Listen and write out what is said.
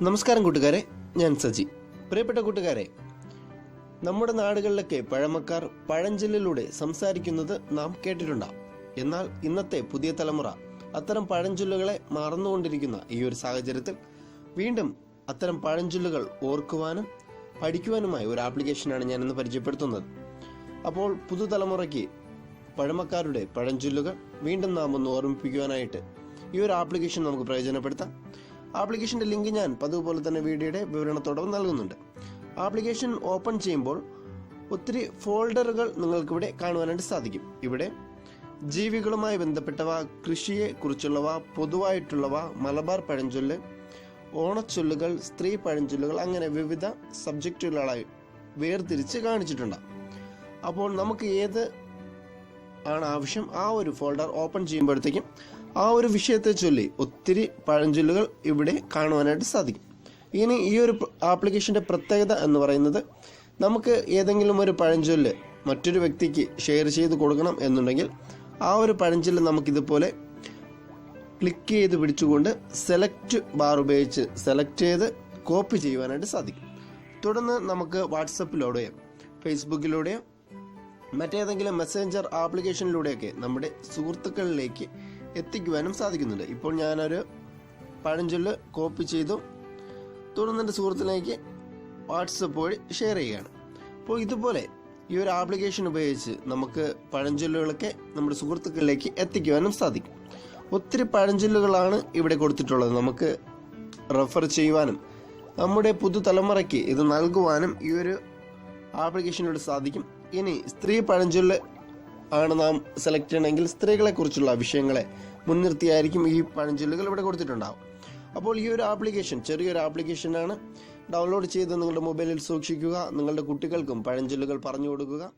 നമസ്കാരം കൂട്ടുകാരെ ഞാൻ സജി. പ്രിയപ്പെട്ട കൂട്ടുകാരെ നമ്മുടെ നാടുകളിലൊക്കെ പഴമക്കാർ പഴഞ്ചൊല്ലിലൂടെ സംസാരിക്കുന്നത് നാം കേട്ടിട്ടുണ്ടാവും എന്നാൽ ഇന്നത്തെ പുതിയ തലമുറ അത്തരം പഴഞ്ചൊല്ലുകളെ മറന്നുകൊണ്ടിരിക്കുന്ന ഈ ഒരു സാഹചര്യത്തിൽ വീണ്ടും അത്തരം പഴഞ്ചൊല്ലുകൾ ഓർക്കുവാനും പഠിക്കുവാനുമായി ഒരു ആപ്ലിക്കേഷനാണ് ഞാൻ ഇന്ന് പരിചയപ്പെടുത്തുന്നത്. അപ്പോൾ പുതുതലമുറയ്ക്ക് പഴമക്കാരുടെ പഴഞ്ചൊല്ലുകൾ വീണ്ടും നാം ഒന്ന് ഓർമ്മിപ്പിക്കുവാനായിട്ട് ഈ ഒരു ആപ്ലിക്കേഷൻ നമുക്ക് പ്രയോജനപ്പെടുത്താം. ആപ്ലിക്കേഷന്റെ ലിങ്ക് ഞാൻ പതിവ് പോലെ തന്നെ വീഡിയോയുടെ വിവരണത്തോടൊപ്പം നൽകുന്നുണ്ട്. ആപ്ലിക്കേഷൻ ഓപ്പൺ ചെയ്യുമ്പോൾ ഒത്തിരി ഫോൾഡറുകൾ നിങ്ങൾക്കിവിടെ കാണുവാനായിട്ട് സാധിക്കും. ഇവിടെ ജീവികളുമായി ബന്ധപ്പെട്ടവ കൃഷിയെ കുറിച്ചുള്ളവ പൊതുവായിട്ടുള്ളവ മലബാർ പഴഞ്ചൊല്ല് ഓണച്ചൊല്ലുകൾ സ്ത്രീ പഴഞ്ചൊല്ലുകൾ അങ്ങനെ വിവിധ സബ്ജക്റ്റുകളായി വേർതിരിച്ച് കാണിച്ചിട്ടുണ്ട്. അപ്പോൾ നമുക്ക് ഏത് ആണ് ആവശ്യം. ആ ഒരു ഫോൾഡർ ഓപ്പൺ ചെയ്യുമ്പോഴത്തേക്കും ആ ഒരു വിഷയത്തെ ചൊല്ലി ഒത്തിരി പഴഞ്ചൊല്ലുകൾ ഇവിടെ കാണുവാനായിട്ട് സാധിക്കും. ഇനി ഈ ഒരു ആപ്ലിക്കേഷന്റെ പ്രത്യേകത എന്ന് പറയുന്നത് നമുക്ക് ഏതെങ്കിലും ഒരു പഴഞ്ചൊല്ല് മറ്റൊരു വ്യക്തിക്ക് ഷെയർ ചെയ്ത് കൊടുക്കണം എന്നുണ്ടെങ്കിൽ ആ ഒരു പഴഞ്ചൊല്ല് നമുക്കിതുപോലെ ക്ലിക്ക് ചെയ്ത് പിടിച്ചുകൊണ്ട് സെലക്ട് ബാർ ഉപയോഗിച്ച് സെലക്ട് ചെയ്ത് കോപ്പി ചെയ്യുവാനായിട്ട് സാധിക്കും. തുടർന്ന് നമുക്ക് വാട്സപ്പിലൂടെയോ ഫേസ്ബുക്കിലൂടെയോ മറ്റേതെങ്കിലും മെസ്സഞ്ചർ ആപ്ലിക്കേഷനിലൂടെയൊക്കെ നമ്മുടെ സുഹൃത്തുക്കളിലേക്ക് എത്തിക്കുവാനും സാധിക്കുന്നുണ്ട്. ഇപ്പോൾ ഞാനൊരു പഴഞ്ചൊല്ല് കോപ്പി ചെയ്തു. തുടർന്ന് എന്റെ സുഹൃത്തിലേക്ക് വാട്സപ്പ് വഴി ഷെയർ ചെയ്യുകയാണ്. അപ്പോൾ ഇതുപോലെ ഈ ഒരു ആപ്ലിക്കേഷൻ ഉപയോഗിച്ച് നമുക്ക് പഴഞ്ചൊല്ലുകളൊക്കെ നമ്മുടെ സുഹൃത്തുക്കളിലേക്ക് എത്തിക്കുവാനും സാധിക്കും. ഒത്തിരി പഴഞ്ചൊല്ലുകളാണ് ഇവിടെ കൊടുത്തിട്ടുള്ളത്. നമുക്ക് റെഫർ ചെയ്യുവാനും നമ്മുടെ പുതുതലമുറയ്ക്ക് ഇത് നൽകുവാനും ഈ ഒരു ആപ്ലിക്കേഷനിലൂടെ സാധിക്കും. ഇനി സ്ത്രീ പഴഞ്ചൊല്ല് ആണ് നാം സെലക്ട് ചെയ്യണമെങ്കിൽ സ്ത്രീകളെ കുറിച്ചുള്ള വിഷയങ്ങളെ മുൻനിർത്തിയായിരിക്കും ഈ പഴഞ്ചൊല്ലുകൾ ഇവിടെ കൊടുത്തിട്ടുണ്ടാവും. അപ്പോൾ ഈ ഒരു ആപ്ലിക്കേഷൻ ചെറിയൊരു ആപ്ലിക്കേഷനാണ് ഡൗൺലോഡ് ചെയ്ത് നിങ്ങളുടെ മൊബൈലിൽ സൂക്ഷിക്കുക. നിങ്ങളുടെ കുട്ടികൾക്കും പഴഞ്ചൊല്ലുകൾ പറഞ്ഞു കൊടുക്കുക.